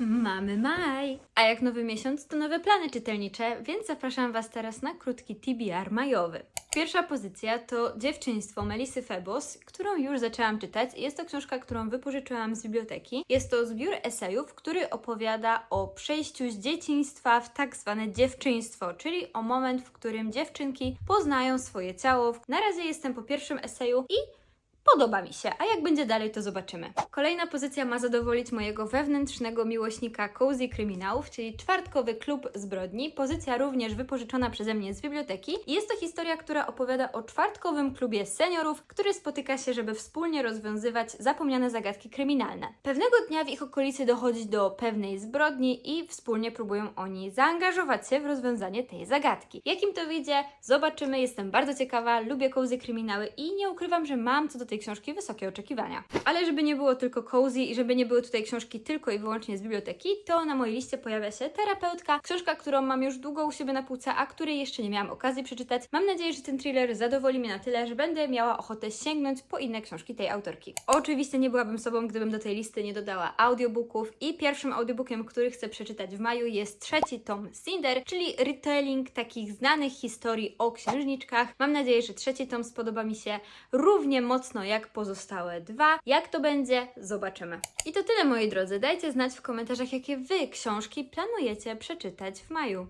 Mamy maj! A jak nowy miesiąc, to nowe plany czytelnicze, więc zapraszam Was teraz na krótki TBR majowy. Pierwsza pozycja to Dziewczyństwo Melisy Febos, którą już zaczęłam czytać. Jest to książka, którą wypożyczyłam z biblioteki. Jest to zbiór esejów, który opowiada o przejściu z dzieciństwa w tak zwane dziewczyństwo, czyli o moment, w którym dziewczynki poznają swoje ciało. Na razie jestem po pierwszym eseju i Podoba mi się, a jak będzie dalej, to zobaczymy. Kolejna pozycja ma zadowolić mojego wewnętrznego miłośnika cozy kryminałów, czyli czwartkowy klub zbrodni. Pozycja również wypożyczona przeze mnie z biblioteki. Jest to historia, która opowiada o czwartkowym klubie seniorów, który spotyka się, żeby wspólnie rozwiązywać zapomniane zagadki kryminalne. Pewnego dnia w ich okolicy dochodzi do pewnej zbrodni i wspólnie próbują oni zaangażować się w rozwiązanie tej zagadki. Jakim to wyjdzie, zobaczymy. Jestem bardzo ciekawa, lubię cozy kryminały i nie ukrywam, że mam co do tej książki wysokie oczekiwania. Ale żeby nie było tylko cozy i żeby nie były tutaj książki tylko i wyłącznie z biblioteki, to na mojej liście pojawia się Terapeutka, książka, którą mam już długo u siebie na półce, a której jeszcze nie miałam okazji przeczytać. Mam nadzieję, że ten thriller zadowoli mnie na tyle, że będę miała ochotę sięgnąć po inne książki tej autorki. Oczywiście nie byłabym sobą, gdybym do tej listy nie dodała audiobooków i pierwszym audiobookiem, który chcę przeczytać w maju jest trzeci tom Cinder, czyli retelling takich znanych historii o księżniczkach. Mam nadzieję, że trzeci tom spodoba mi się równie mocno jak pozostałe dwa. Jak to będzie, zobaczymy. I to tyle moi drodzy. Dajcie znać w komentarzach, jakie Wy książki planujecie przeczytać w maju.